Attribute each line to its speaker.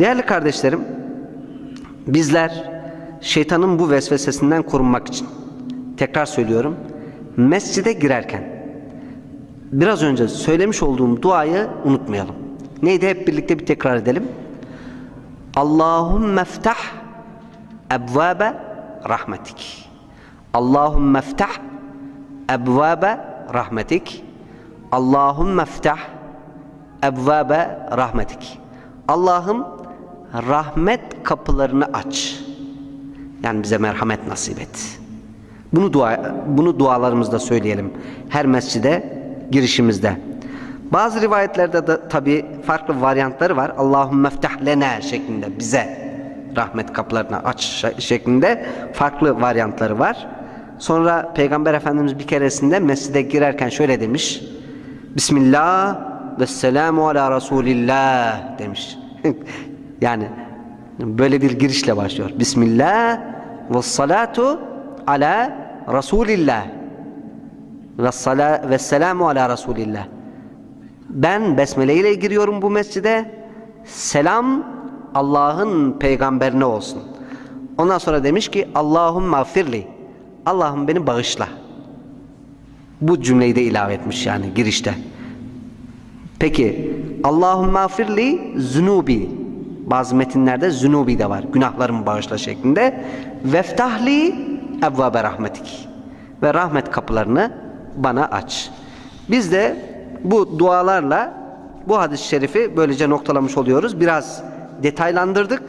Speaker 1: Değerli kardeşlerim, bizler şeytanın bu vesvesesinden korunmak için tekrar söylüyorum. Mescide girerken biraz önce söylemiş olduğum duayı unutmayalım. Neydi hep birlikte bir tekrar edelim. Allahümme ftah ebvabe rahmetik. Allahümme ftah ebvabe rahmetik. Allahümme ftah ebvabe rahmetik. Allah'ım rahmet kapılarını aç. Yani bize merhamet nasip et. Bunu dua bunu dualarımızda söyleyelim. Her mescide girişimizde. Bazı rivayetlerde de tabi farklı varyantları var. Allahümme ftah lena şeklinde bize rahmet kapılarını aç şeklinde farklı varyantları var. Sonra Peygamber Efendimiz bir keresinde mescide girerken şöyle demiş. Bismillah ve selamu ala Resulillah demiş. yani böyle bir girişle başlıyor. Bismillah ve salatu ala Resulillah ve sala ve selamu ala Resulillah. Ben besmele ile giriyorum bu mescide. Selam Allah'ın peygamberine olsun. Ondan sonra demiş ki Allahümme affirli. Allah'ım beni bağışla. Bu cümleyi de ilave etmiş yani girişte. Peki Allahümme affirli zunubi. Bazı metinlerde zunubi de var. Günahlarımı bağışla şeklinde. Veftahli evvabe rahmetik. Ve rahmet kapılarını bana aç. Biz de bu dualarla bu hadis-i şerifi böylece noktalamış oluyoruz. Biraz detaylandırdık.